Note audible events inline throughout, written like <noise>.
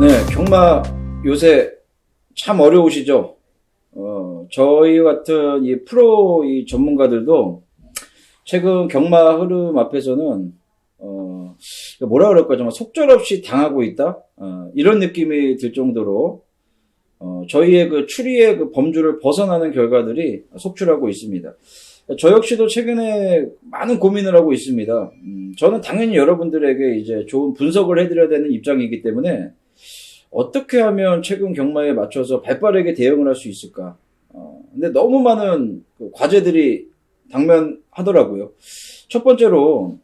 네, 경마 요새 참 어려우시죠? 어, 저희 같은 이 프로 이 전문가들도 최근 경마 흐름 앞에서는 어, 뭐라 그럴까 정말 속절없이 당하고 있다 어, 이런 느낌이 들 정도로 어, 저희의 그 추리의 그 범주를 벗어나는 결과들이 속출하고 있습니다. 저 역시도 최근에 많은 고민을 하고 있습니다. 음, 저는 당연히 여러분들에게 이제 좋은 분석을 해드려야 되는 입장이기 때문에 어떻게 하면 최근 경마에 맞춰서 발빠르게 대응을 할 수 있을까? 어, 근데 너무 많은 그 과제들이 당면하더라고요. 첫 번째로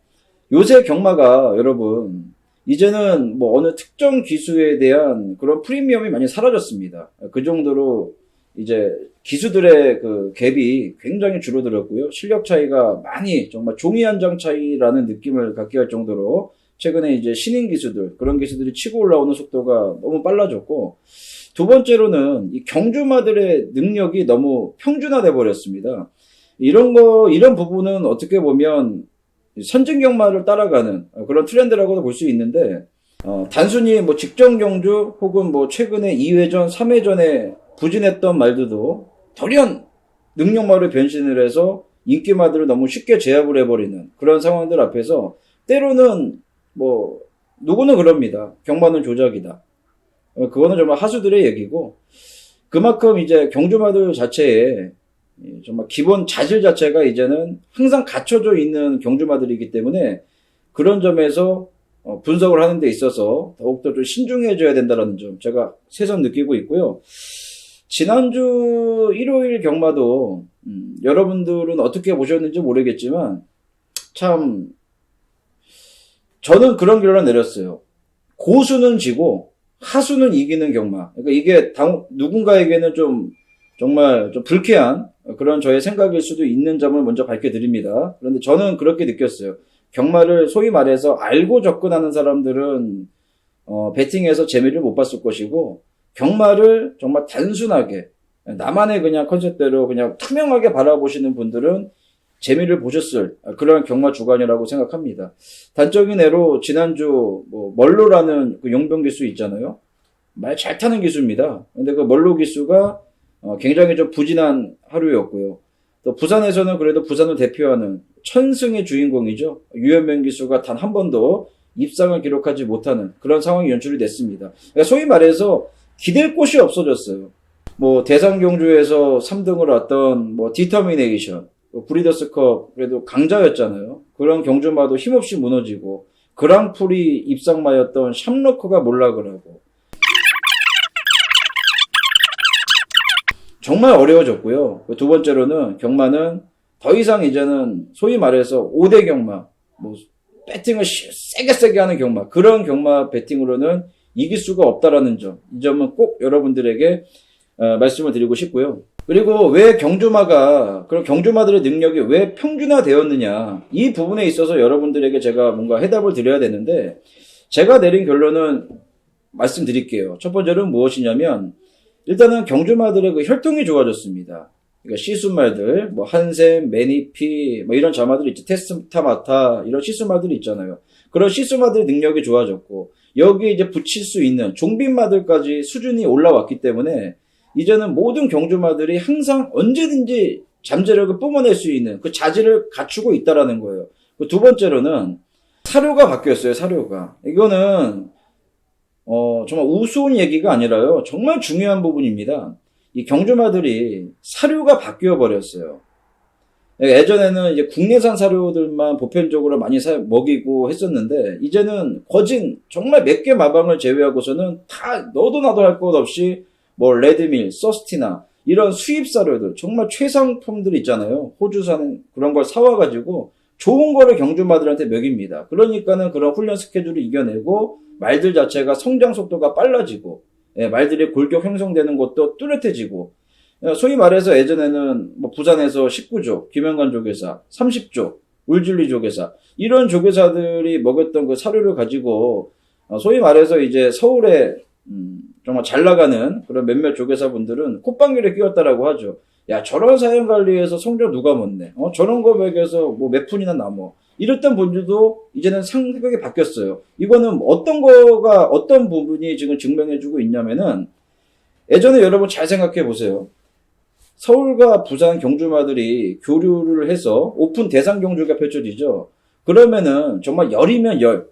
요새 경마가 여러분 이제는 뭐 어느 특정 기수에 대한 그런 프리미엄이 많이 사라졌습니다. 그 정도로 이제 기수들의 그 갭이 굉장히 줄어들었고요. 실력 차이가 많이 정말 종이 한 장 차이라는 느낌을 갖게 할 정도로 최근에 이제 신인 기수들 그런 기수들이 치고 올라오는 속도가 너무 빨라졌고 두 번째로는 이 경주마들의 능력이 너무 평준화돼 버렸습니다. 이런 거 이런 부분은 어떻게 보면 선진 경마를 따라가는 그런 트렌드라고도 볼 수 있는데 어, 단순히 뭐 직전 경주 혹은 뭐 최근에 2회전, 3회전에 부진했던 말들도 돌연 능력마를 변신을 해서 인기마들을 너무 쉽게 제압을 해버리는 그런 상황들 앞에서 때로는 뭐 누구는 그럽니다. 경마는 조작이다. 어, 그거는 정말 하수들의 얘기고 그만큼 이제 경주마들 자체에 정말 기본 자질 자체가 이제는 항상 갖춰져 있는 경주마들이기 때문에 그런 점에서 어, 분석을 하는 데 있어서 더욱더 좀 신중해져야 된다는 점 제가 새삼 느끼고 있고요. 지난주 일요일 경마도 음, 여러분들은 어떻게 보셨는지 모르겠지만 참 저는 그런 결론을 내렸어요. 고수는 지고 하수는 이기는 경마. 그러니까 이게 당, 누군가에게는 좀 정말 좀 불쾌한 그런 저의 생각일 수도 있는 점을 먼저 밝혀드립니다. 그런데 저는 그렇게 느꼈어요. 경마를 소위 말해서 알고 접근하는 사람들은 어, 배팅에서 재미를 못 봤을 것이고 경마를 정말 단순하게 나만의 그냥 컨셉대로 그냥 투명하게 바라보시는 분들은 재미를 보셨을 그런 경마 주간이라고 생각합니다. 단적인 예로 지난주 뭐 멀로라는 그 용병 기수 있잖아요. 말 잘 타는 기수입니다. 근데 그 멀로 기수가 어, 굉장히 좀 부진한 하루였고요. 또 부산에서는 그래도 부산을 대표하는 천승의 주인공이죠. 유현명 기수가 단 한 번도 입상을 기록하지 못하는 그런 상황이 연출이 됐습니다. 그러니까 소위 말해서 기댈 곳이 없어졌어요. 뭐 대상 경주에서 3등을 왔던 뭐 디터미네이션, 뭐 브리더스컵 그래도 강자였잖아요. 그런 경주마도 힘없이 무너지고 그랑프리 입상마였던 샴로커가 몰락을 하고 정말 어려워졌고요. 두 번째로는 경마는 더 이상 이제는 소위 말해서 5대 경마, 뭐 배팅을 세게 세게 하는 경마 그런 경마 배팅으로는 이길 수가 없다라는 점, 이 점은 꼭 여러분들에게 어, 말씀을 드리고 싶고요. 그리고 왜 경주마가 그런 경주마들의 능력이 왜 평준화 되었느냐 이 부분에 있어서 여러분들에게 제가 뭔가 해답을 드려야 되는데 제가 내린 결론은 말씀드릴게요. 첫 번째는 무엇이냐면 일단은 경주마들의 그 혈통이 좋아졌습니다. 그러니까 시수말들, 뭐 한샘, 매니피, 뭐 이런 자마들 있죠. 테스타마타 이런 시수말들이 있잖아요. 그런 시수마들의 능력이 좋아졌고 여기에 이제 붙일 수 있는 종빈마들까지 수준이 올라왔기 때문에 이제는 모든 경주마들이 항상 언제든지 잠재력을 뿜어낼 수 있는 그 자질을 갖추고 있다라는 거예요. 그두 번째로는 사료가 바뀌었어요. 사료가 이거는 어, 정말 우스운 얘기가 아니라요. 정말 중요한 부분입니다. 이 경주마들이 사료가 바뀌어 버렸어요. 예전에는 이제 국내산 사료들만 보편적으로 많이 사, 먹이고 했었는데, 이제는 거진 정말 몇 개 마방을 제외하고서는 다 너도 나도 할 것 없이 뭐 레드밀, 서스티나 이런 수입 사료들 정말 최상품들 있잖아요. 호주산 그런 걸 사와가지고 좋은 거를 경주마들한테 먹입니다. 그러니까는 그런 훈련 스케줄을 이겨내고 말들 자체가 성장 속도가 빨라지고 예, 말들이 골격 형성되는 것도 뚜렷해지고 예, 소위 말해서 예전에는 뭐 부산에서 19조, 김영관 조계사, 30조, 울줄리 조계사 이런 조계사들이 먹였던 그 사료를 가지고 어, 소위 말해서 이제 서울에 음, 정말 잘 나가는 그런 몇몇 조계사분들은 콧방귀를 끼웠다라고 하죠. 야 저런 사연 관리에서 성적 누가 못내? 어 저런 거 먹여서 뭐 몇 푼이나 남어? 이랬던 분들도 이제는 생각이 바뀌었어요. 이거는 어떤 거가 어떤 부분이 지금 증명해주고 있냐면은 예전에 여러분 잘 생각해 보세요. 서울과 부산 경주마들이 교류를 해서 오픈 대상 경주가 펼쳐지죠. 그러면은 정말 열이면 열,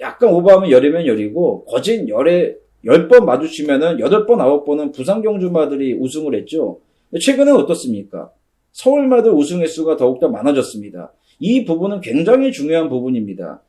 약간 오버하면 열이면 열이고 거진 열에 열번 마주치면은 여덟 번 아홉 번은 부산 경주마들이 우승을 했죠. 최근에 어떻습니까? 서울마들 우승 횟수가 더욱더 많아졌습니다. 이 부분은 굉장히 중요한 부분입니다.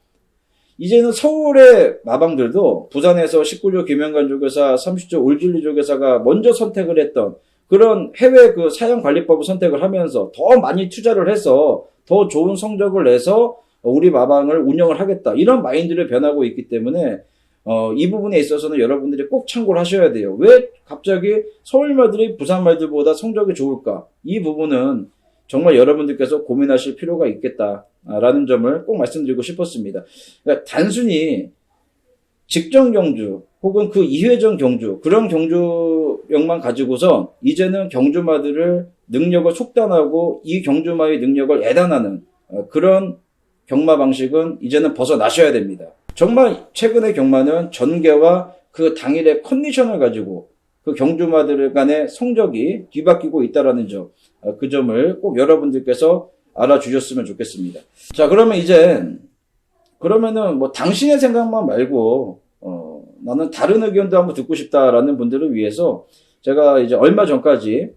이제는 서울의 마방들도 부산에서 19조 김영관 조교사, 30조 울진리 조교사가 먼저 선택을 했던 그런 해외 그 사양관리법을 선택을 하면서 더 많이 투자를 해서 더 좋은 성적을 내서 우리 마방을 운영을 하겠다. 이런 마인드를 변하고 있기 때문에 어, 이 부분에 있어서는 여러분들이 꼭 참고를 하셔야 돼요. 왜 갑자기 서울 말들이 부산 말들보다 성적이 좋을까? 이 부분은 정말 여러분들께서 고민하실 필요가 있겠다라는 점을 꼭 말씀드리고 싶었습니다. 그러니까 단순히 직전 경주 혹은 그 이회전 경주 그런 경주력만 가지고서 이제는 경주마들을 능력을 속단하고 이 경주마의 능력을 애단하는 어, 그런 경마 방식은 이제는 벗어나셔야 됩니다. 정말 최근의 경마는 전개와 그 당일의 컨디션을 가지고 그 경주마들 간의 성적이 뒤바뀌고 있다라는 점, 어, 그 점을 꼭 여러분들께서 알아주셨으면 좋겠습니다. 자, 그러면 이제 그러면은 뭐 당신의 생각만 말고 어, 나는 다른 의견도 한번 듣고 싶다라는 분들을 위해서 제가 이제 얼마 전까지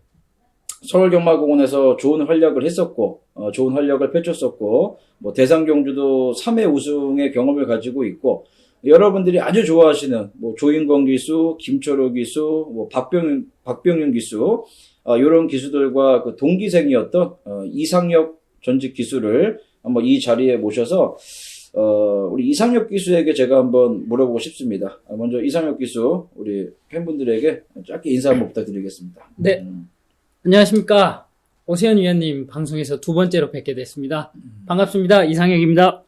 서울경마공원에서 좋은 활약을 했었고 어, 좋은 활약을 펼쳤었고 뭐 대상 경주도 3회 우승의 경험을 가지고 있고 여러분들이 아주 좋아하시는 뭐 조인건 기수, 김철호 기수, 뭐 박병 박병윤 기수 어, 이런 기수들과 그 동기생이었던 어, 이상혁 전직 기수를 한번 이 자리에 모셔서 어, 우리 이상혁 기수에게 제가 한번 물어보고 싶습니다. 아, 먼저 이상혁 기수 우리 팬분들에게 짧게 인사 한번 부탁드리겠습니다. 네. 음, 안녕하십니까. 오세현 위원님 방송에서 두 번째로 뵙게 됐습니다. 반갑습니다. 이상혁입니다.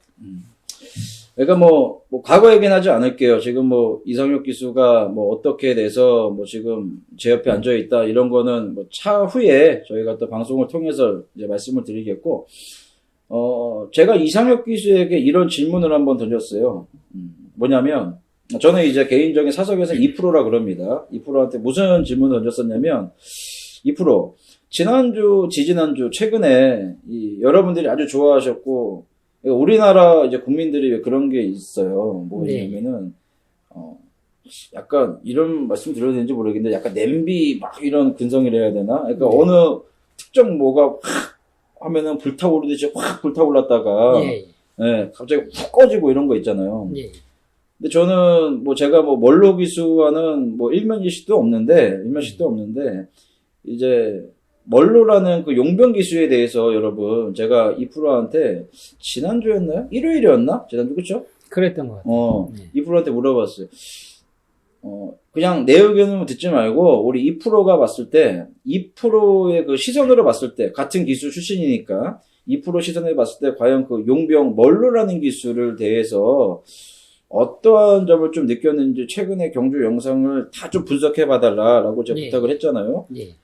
그러니까 뭐, 뭐 과거 얘기는 하지 않을게요. 지금 뭐 이상혁 기수가 뭐 어떻게 돼서 뭐 지금 제 옆에 앉아 있다 이런 거는 뭐 차후에 저희가 또 방송을 통해서 이제 말씀을 드리겠고 어 제가 이상혁 기수에게 이런 질문을 한번 던졌어요. 음, 뭐냐면 저는 이제 개인적인 사석에서 2%라 그럽니다. 2%한테 무슨 질문을 던졌었냐면 2% 지난주 지지난주 최근에 이 여러분들이 아주 좋아하셨고 그러니까 우리나라 이제 국민들이 왜 그런 게 있어요. 네. 뭐냐면은 어 약간 이런 말씀 드려야 되는지 모르겠는데 약간 냄비 막 이런 근성이라 해야 되나? 그러니까 네. 어느 특정 뭐가 확 하면은 불타오르듯이 확 불타올랐다가 예, 예, 갑자기 훅 꺼지고 이런 거 있잖아요. 예. 근데 저는 뭐 제가 뭐 멀로 기수와는 뭐 일면일식도 없는데 일면식도 없는데 이제 멀로라는 그 용병 기수에 대해서 여러분 제가 이프로한테 지난주였나요? 일요일이었나? 지난주 그쵸? 그랬던 것 같아요. 어 네. 이프로한테 물어봤어요. 어 그냥 내 의견을 듣지 말고 우리 이프로가 봤을 때 이프로의 그 시선으로 봤을 때 같은 기수 출신이니까 이프로 시선에 봤을 때 과연 그 용병 멀로라는 기수를 대해서 어떠한 점을 좀 느꼈는지 최근에 경주 영상을 다 좀 분석해 봐달라라고 제가 예. 부탁을 했잖아요. 예.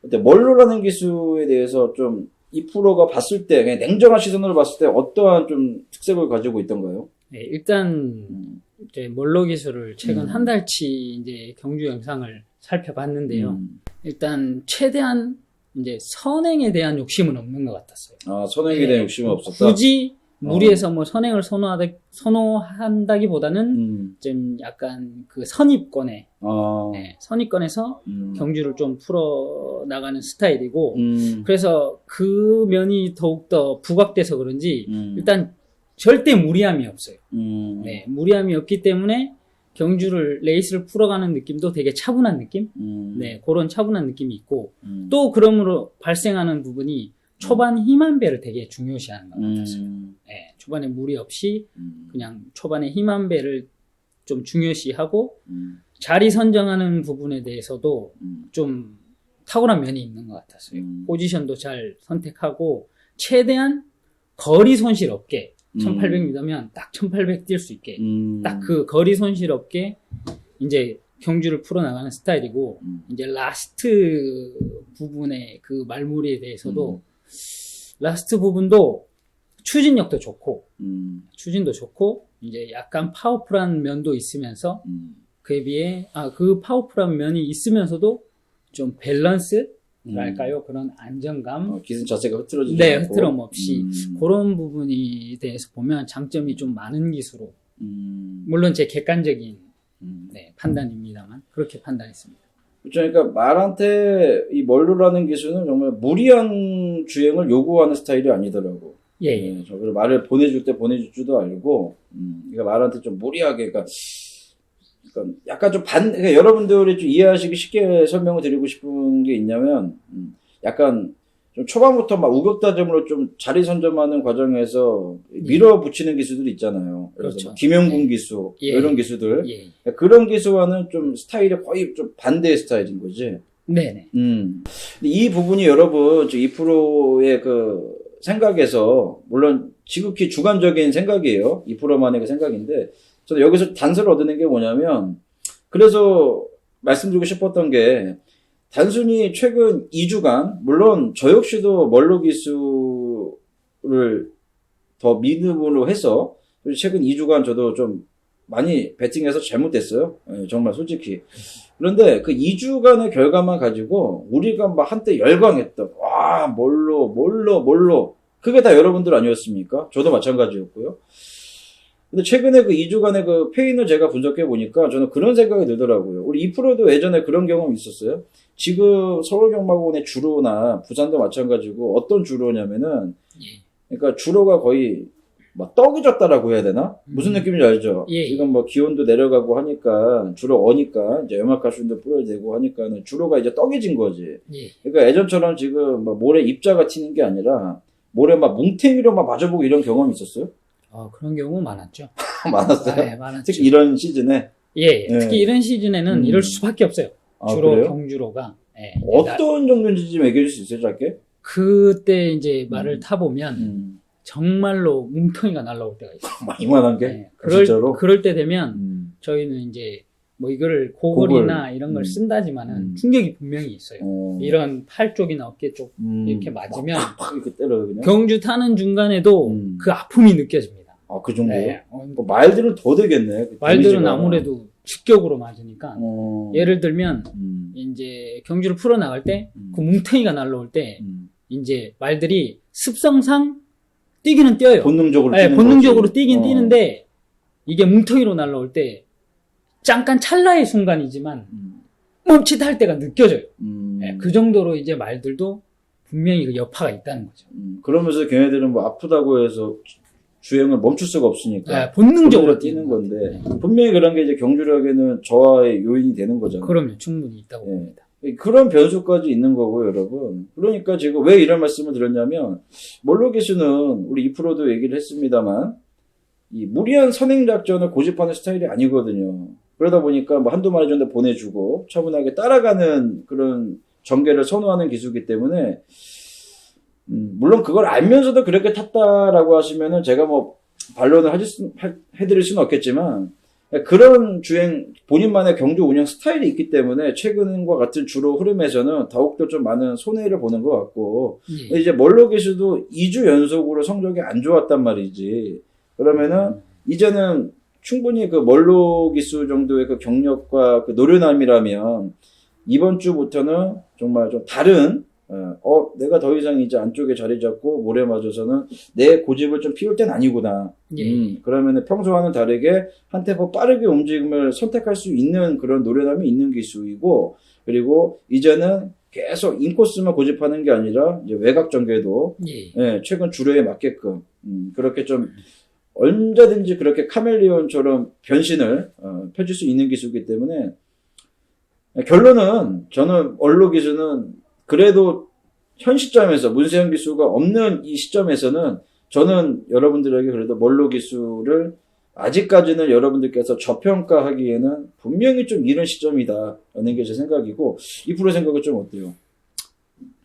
근데 멀로라는 기수에 대해서 좀 이 프로가 봤을 때 그냥 냉정한 시선으로 봤을 때 어떠한 좀 특색을 가지고 있던가요? 예, 일단 음. 이제 몰로 기술을 최근 음. 한 달치 이제 경주 영상을 살펴봤는데요. 음. 일단 최대한 이제 선행에 대한 욕심은 없는 것 같았어요. 아 선행에 대한 예, 욕심은 없었다. 굳이 무리해서 뭐 선행을 선호하다, 선호한다기보다는 음. 좀 약간 그 선입권에 아. 예, 선입권에서 음. 경주를 좀 풀어 나가는 스타일이고 음. 그래서 그 면이 더욱 더 부각돼서 그런지 음. 일단 절대 무리함이 없어요. 음. 네, 무리함이 없기 때문에 경주를 레이스를 풀어가는 느낌도 되게 차분한 느낌? 음. 네, 그런 차분한 느낌이 있고 음. 또 그러므로 발생하는 부분이 초반 힘한 배를 되게 중요시하는 것 같았어요. 음. 네, 초반에 무리 없이 음. 그냥 초반에 힘한 배를 좀 중요시하고 음. 자리 선정하는 부분에 대해서도 음. 좀 탁월한 면이 있는 것 같았어요. 음. 포지션도 잘 선택하고 최대한 거리 손실 없게 음. 1800m면 딱 1800 뛸 수 있게 음. 딱그 거리 손실 없게 이제 경주를 풀어나가는 스타일이고 음. 이제 라스트 부분의 그 말무리에 대해서도 음. 라스트 부분도 추진력도 좋고 음, 추진도 좋고 이제 약간 파워풀한 면도 있으면서 음, 그에 비해 아 그 파워풀한 면이 있으면서도 좀 밸런스 랄까요 그런 안정감 어, 기술 자체가 흐트러지지 네 않고. 흐트럼 없이 음, 그런 부분에 대해서 보면 장점이 좀 많은 기수로 음, 물론 제 객관적인 음. 네, 판단입니다만 그렇게 판단했습니다. 그러니까 말한테 이 멀로라는 기술은 정말 무리한 주행을 요구하는 스타일이 아니더라고. 예, 예. 네, 말을 보내줄 때 보내줄 줄도 알고, 음, 그러니까 말한테 좀 무리하게, 그러니까, 그러니까 약간 좀 반, 그러니까 여러분들이 좀 이해하시기 쉽게 설명을 드리고 싶은 게 있냐면, 음, 약간 좀 초반부터 막 우격다짐으로 좀 자리 선점하는 과정에서 밀어붙이는 기술들이 있잖아요. 그렇죠. 뭐 김영군 기수, 예. 이런 기수들. 예. 그러니까 그런 기수와는 좀 스타일이 거의 좀 반대의 스타일인 거지. 네네. 음. 근데 이 부분이 여러분, 저 2%의 그 생각에서, 물론 지극히 주관적인 생각이에요. 2%만의 그 생각인데, 저는 여기서 단서를 얻는 게 뭐냐면, 그래서 말씀드리고 싶었던 게, 단순히 최근 2주간, 물론 저 역시도 멀로 기수를 더 믿음으로 해서, 최근 2주간 저도 좀 많이 베팅해서 잘못됐어요. 예, 정말 솔직히. 그런데 그 2주간의 결과만 가지고 우리가 막 한때 열광했던 와 뭘로 뭘로 뭘로 그게 다 여러분들 아니었습니까? 저도 마찬가지였고요. 근데 최근에 그 2주간의 그 페인을 제가 분석해 보니까 저는 그런 생각이 들더라고요. 우리 2%도 예전에 그런 경험이 있었어요. 지금 서울경마고의 주로나 부산도 마찬가지고 어떤 주로냐면은 예. 그러니까 주로가 거의 막 떡이 졌다라고 해야 되나? 무슨 음. 느낌인지 알죠? 예. 지금 뭐 기온도 내려가고 하니까 주로 어니까 이제 염화칼슘도 뿌려야 되고 하니까는 주로가 이제 떡이 진 거지. 예. 그러니까 예전처럼 지금 막 모래 입자가 튀는 게 아니라 모래 막 뭉탱이로 막 맞아보고 이런 경험이 있었어요? 어, 그런 경우 많았죠. <laughs> 많았어요. 아, 예, 많았죠. 특히 이런 시즌에. 예, 예. 예. 특히 이런 시즌에는 음. 이럴 수밖에 없어요. 아, 주로 그래요? 경주로가. 예. 나- 어떤 정도인지 좀 얘기해 줄 수 있어요, 짧게? 그때 이제 말을 음. 타보면 음. 정말로 뭉텅이가 날라올 때가 있어요. <laughs> 막 이만한 게? 예. 그럴, 진짜로? 그럴 때 되면 음. 저희는 이제 뭐 이거를 고글이나 고글. 이런 걸 음. 쓴다지만은 음. 충격이 분명히 있어요. 어. 이런 팔 쪽이나 어깨 쪽 음. 이렇게 맞으면 팍 이렇게 때려요, 그냥? 경주 타는 중간에도 음. 그 아픔이 느껴집니다. 아, 그 정도요? 네. 어, 뭐 말들은 더 되겠네. 그 말들은 데미지가. 아무래도 직격으로 맞으니까 어. 예를 들면 음. 이제 경주를 풀어 나갈 때 음. 그 뭉탱이가 날라올 때 음. 이제 말들이 습성상 뛰기는 뛰어요. 본능적으로 네, 뛰는 본능적으로 거지. 뛰긴 어. 뛰는데 이게 뭉텅이로 날라올 때 잠깐 찰나의 순간이지만 음. 멈칫할 때가 느껴져요. 음. 네, 그 정도로 이제 말들도 분명히 그 여파가 있다는 거죠. 음. 그러면서 걔네들은 뭐 아프다고 해서 주- 주행을 멈출 수가 없으니까 네, 본능적으로 뛰는. 건데 분명히 그런 게 이제 경주력에는 저하의 요인이 되는 거잖아요. 그럼요, 충분히 있다고 네. 봅니다. 그런 변수까지 있는 거고 여러분. 그러니까 지금 왜 이런 말씀을 드렸냐면 몰로 기수는 우리 2%도 얘기를 했습니다만 이 무리한 선행 작전을 고집하는 스타일이 아니거든요. 그러다 보니까 뭐 한두 마리 정도 보내주고 차분하게 따라가는 그런 전개를 선호하는 기수이기 때문에 음, 물론 그걸 알면서도 그렇게 탔다라고 하시면은 제가 뭐 반론을 하실 수, 하- 해드릴 수는 없겠지만 그런 주행 본인만의 경주 운영 스타일이 있기 때문에 최근과 같은 주로 흐름에서는 더욱더 좀 많은 손해를 보는 것 같고 예. 이제 멀로 기수도 2주 연속으로 성적이 안 좋았단 말이지 그러면은 이제는 충분히 그 멀로 기수 정도의 그 경력과 그 노련함이라면 이번 주부터는 정말 좀 다른 어, 어, 내가 더 이상 이제 안쪽에 자리 잡고 모래 맞아서는 내 고집을 좀 피울 땐 아니구나. 예. 음, 그러면은 평소와는 다르게 한 템포 빠르게 움직임을 선택할 수 있는 그런 노련함이 있는 기수이고, 그리고 이제는 계속 인코스만 고집하는 게 아니라 이제 외곽 전개도 예. 예, 최근 주류에 맞게끔 음, 그렇게 좀 언제든지 그렇게 카멜리온처럼 변신을 어, 펼칠 수 있는 기수이기 때문에 결론은 저는 언로 기수는 그래도 현 시점에서 문세현 기수가 없는 이 시점에서는 저는 여러분들에게 그래도 멀로 기수를 아직까지는 여러분들께서 저평가하기에는 분명히 좀 이른 시점이다라는 게 제 생각이고 이 프로 생각은 좀 어때요?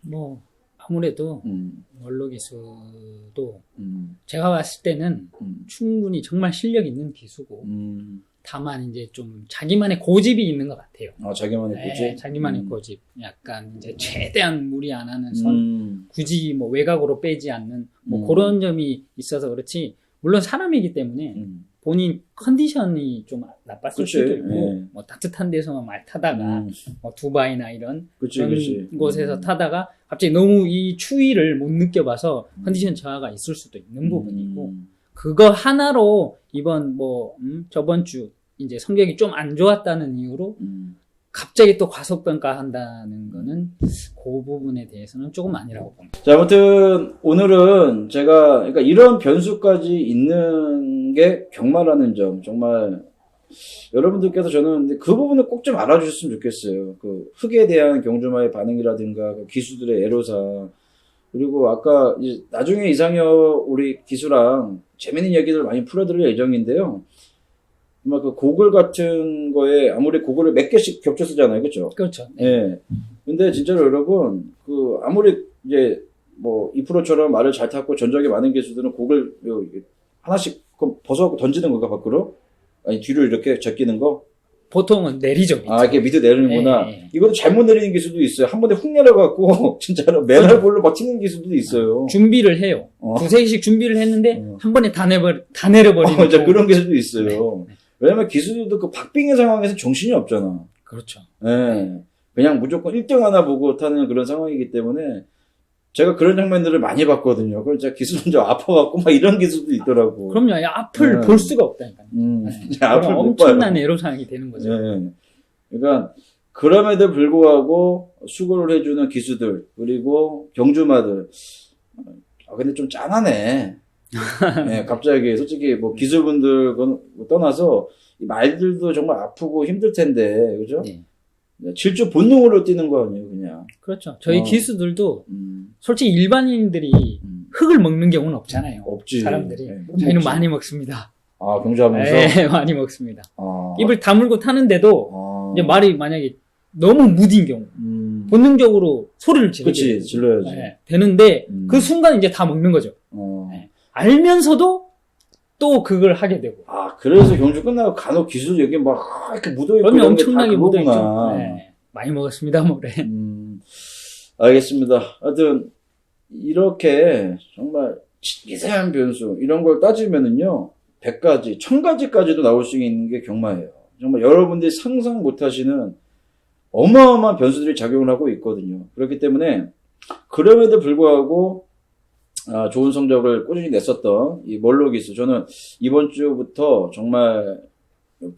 뭐 아무래도 음, 원로 기수도 음, 제가 봤을 때는 음, 충분히 정말 실력 있는 기수고 음, 다만 이제 좀 자기만의 고집이 있는 것 같아요. 아, 자기만의 네, 고집? 자기만의 음. 고집. 약간 이제 최대한 무리 안 하는 선, 음. 굳이 뭐 외곽으로 빼지 않는 뭐 음. 그런 점이 있어서 그렇지. 물론 사람이기 때문에 음. 본인 컨디션이 좀 나빴을 그치, 수도 있고, 예. 뭐 따뜻한 데서만 말 타다가 음. 뭐 두바이나 이런 그치, 그런 그치. 곳에서 음. 타다가 갑자기 너무 이 추위를 못 느껴봐서 컨디션 저하가 있을 수도 있는 부분이고 음. 그거 하나로 이번 뭐 음, 저번 주 이제 성격이 좀 안 좋았다는 이유로 음. 갑자기 또 과소평가한다는 거는 그 부분에 대해서는 조금 아니라고 봅니다. 자, 아무튼 오늘은 제가 그러니까 이런 변수까지 있는 게 경마라는 점 정말 여러분들께서 저는 그 부분을 꼭 좀 알아주셨으면 좋겠어요. 그 흙에 대한 경주마의 반응이라든가 그 기수들의 애로사 그리고 아까 나중에 이상혁 우리 기수랑 재밌는 얘기들 많이 풀어드릴 예정인데요. 정말 그 고글 같은 거에 아무리 고글을 몇 개씩 겹쳐 쓰잖아요, 그렇죠? 그렇죠. 예. 근데 진짜로 여러분, 그, 아무리 이제, 뭐, 2%처럼 말을 잘 탔고 전적이 많은 기수들은 이게 하나씩 그 벗어갖고 던지는 건가, 밖으로? 아니, 뒤로 이렇게 제끼는 거? 보통은 내리죠. 밑으로. 아, 이렇게 밑에 내리는구나. 예, 예. 이것도 잘못 내리는 기수도 있어요. 한 번에 훅 내려갖고, <laughs> 진짜로 맨홀볼로 막 튀는 기수도 있어요. 준비를 해요. 어. 두세 개씩 준비를 했는데 어. 한 번에 다 내버 다 내려버리는 <laughs> 어, 진짜. 그런 기수도 있어요. 네. 왜냐면 기수들도 그 박빙의 상황에서 정신이 없잖아. 그렇죠. 예. 그냥 무조건 1등 하나 보고 타는 그런 상황이기 때문에 제가 그런 장면들을 많이 봤거든요. 그걸 제가 기술 좀 아파갖고 막 이런 기술도 있더라고. 그럼요. 야, 앞을 네. 볼 수가 없다니까요. 음, 네. 앞을. 엄청난 애로사항이 되는 거죠. 예. 그러니까 그럼에도 불구하고 수고를 해주는 기수들 그리고 경주마들 아 근데 좀 짠하네. 예, <laughs> 갑자기 솔직히 뭐 기수분들 건 떠나서 이 말들도 정말 아프고 힘들 텐데 그죠? 네. 네, 질주 본능으로 뛰는 거 아니에요 그냥. 그렇죠. 저희 어. 기수들도 음, 솔직히 일반인들이 음. 흙을 먹는 경우는 없잖아요. 없지. 사람들이. 네, 저희는 없지. 많이 먹습니다. 아 경주하면서. 네, <laughs> 많이 먹습니다. 아, 입을 다물고 타는데도 아, 이제 말이 만약에 너무 무딘 경우 음, 본능적으로 소리를 그치 돼요. 질러야지. 네, 되는데 음. 그 순간 이제 다 먹는 거죠. 어. 네. 알면서도 또 그걸 하게 되고. 아 그래서 경주 끝나고 간혹 기술 여기 막 이렇게 묻어 있고 그러면 엄청나게 묻어있죠. 네, 많이 먹었습니다, 모래. 음, 알겠습니다. 하여튼 이렇게 정말 미세한 변수 이런 걸 따지면은요 100가지, 1000가지까지도 나올 수 있는 게 경마예요. 정말 여러분들이 상상 못하시는 어마어마한 변수들이 작용을 하고 있거든요. 그렇기 때문에 그럼에도 불구하고 아, 좋은 성적을 꾸준히 냈었던 이 멀로 기수 저는 이번 주부터 정말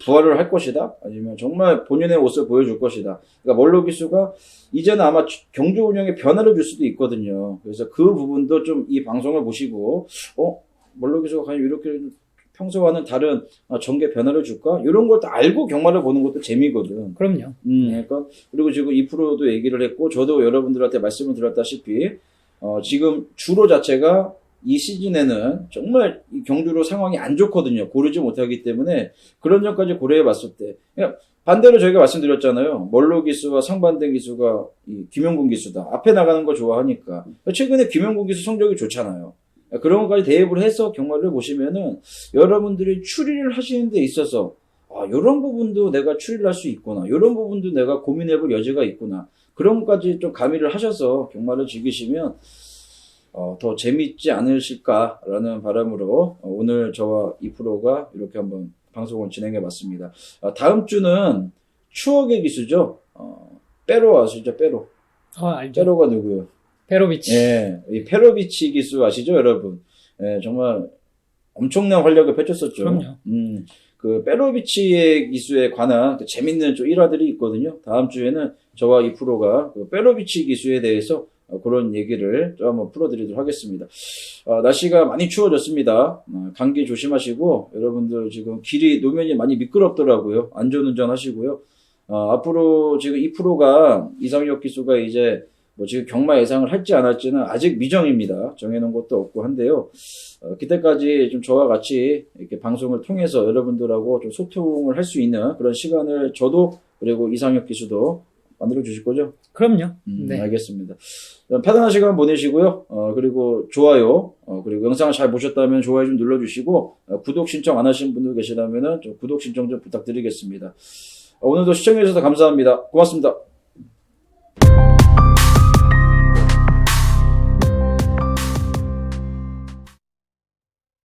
부활을 할 것이다. 아니면 정말 본연의 옷을 보여줄 것이다. 그러니까 멀로 기수가 이제는 아마 경주 운영에 변화를 줄 수도 있거든요. 그래서 그 부분도 좀 이 방송을 보시고 어? 멀로 기수가 과연 이렇게 평소와는 다른 아, 전개 변화를 줄까? 이런 것도 알고 경마를 보는 것도 재미거든. 그럼요. 음, 그러니까 그리고 지금 2%도 얘기를 했고 저도 여러분들한테 말씀을 드렸다시피 어, 지금 주로 자체가 이 시즌에는 정말 이 경주로 상황이 안 좋거든요. 고르지 못하기 때문에 그런 점까지 고려해 봤을 때 그냥 반대로 저희가 말씀드렸잖아요. 멀로 기수와 상반된 기수가 이 김영군 기수다. 앞에 나가는 거 좋아하니까. 최근에 김영군 기수 성적이 좋잖아요. 그런 것까지 대입을 해서 경마를 보시면은 여러분들이 추리를 하시는 데 있어서 아, 이런 부분도 내가 추리를 할 수 있구나. 이런 부분도 내가 고민해 볼 여지가 있구나. 그런 것까지 좀 가미를 하셔서 경마를 즐기시면 어, 더 재밌지 않으실까라는 바람으로 어, 오늘 저와 이 프로가 이렇게 한번 방송을 진행해 봤습니다. 아, 다음 주는 추억의 기수죠. 어, 빼로 아시죠? 빼로. 어, 알죠. 빼로가 누구예요? 페로비치. 예, 이 페로비치 기수 아시죠, 여러분? 예, 정말 엄청난 활약을 펼쳤었죠. 그럼요. 음, 그 페로비치의 기수에 관한 그 재밌는 좀 일화들이 있거든요. 다음 주에는 저와 이 프로가 그 페로비치 기수에 대해서 어, 그런 얘기를 좀 한번 풀어드리도록 하겠습니다. 어, 날씨가 많이 추워졌습니다. 어, 감기 조심하시고 여러분들 지금 길이 노면이 많이 미끄럽더라고요. 안전운전 하시고요. 어, 앞으로 지금 이 프로가 이상혁 기수가 이제 뭐 지금 경마 예상을 할지 안 할지는 아직 미정입니다. 정해놓은 것도 없고 한데요. 어, 그때까지 좀 저와 같이 이렇게 방송을 통해서 여러분들하고 좀 소통을 할 수 있는 그런 시간을 저도 그리고 이상혁 기수도 만들어 주실 거죠? 그럼요. 음, 네. 알겠습니다. 편안한 시간 보내시고요. 어, 그리고 좋아요, 어, 그리고 영상을 잘 보셨다면 좋아요 좀 눌러주시고, 어, 구독 신청 안 하신 분들 계시다면은 좀 구독 신청 좀 부탁드리겠습니다. 어, 오늘도 시청해주셔서 감사합니다. 고맙습니다.